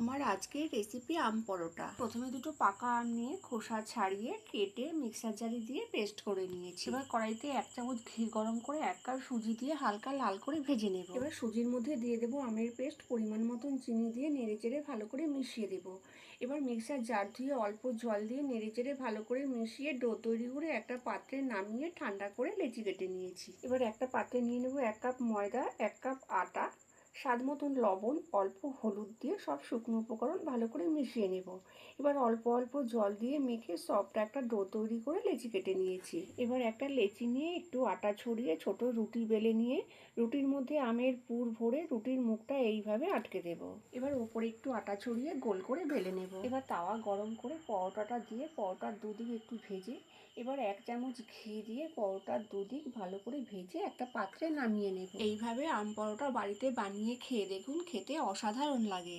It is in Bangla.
আমার আজকের রেসিপি আম পরোটা। প্রথমে দুটো পাকা আম নিয়ে খোসা ছাড়িয়ে কেটে মিক্সার জারে দিয়ে পেস্ট করে নিয়েছি। এবার কড়াইতে এক চামচ ঘি গরম করে এক কাপ সুজি দিয়ে হালকা লাল করে ভেজে নেব। এবার সুজির মধ্যে দিয়ে দেবো আমের পেস্ট পরিমাণ মতন চিনি দিয়ে নেড়ে চেড়ে ভালো করে মিশিয়ে দেবো। এবার মিক্সার জার ধুয়ে অল্প জল দিয়ে নেড়ে চেড়ে ভালো করে মিশিয়ে ডো তৈরি করে একটা পাত্রে নামিয়ে ঠান্ডা করে লেচি কেটে নিয়েছি। এবার একটা পাত্রে নিয়ে নেব এক কাপ ময়দা এক কাপ আটা স্বাদ মতন লবণ, অল্প হলুদ দিয়ে সব শুকনো উপকরণ ভালো করে মিশিয়ে নেব। এবার অল্প অল্প জল দিয়ে মেখে সফট একটা ডো তৈরি করে লেচি কেটে নিয়েছি। এবার একটা লেচি নিয়ে একটু আটা ছড়িয়ে ছোট রুটি বেলে নিয়ে রুটির মধ্যে আমের পুর ভরে রুটির মুখটা এইভাবে আটকে দেব। এবার ওপরে একটু আটা ছড়িয়ে গোল করে বেলে নেব। এবার তাওয়া গরম করে পরোটাটা দিয়ে পরোটার দুদিক একটু ভেজে এবার এক চামচ ঘি দিয়ে পরোটার দুদিক ভালো করে ভেজে একটা পাত্রে নামিয়ে নেব। এইভাবে আম পরোটা বাড়িতে বানিয়ে খেয়ে দেখুন খেতে অসাধারণ লাগে।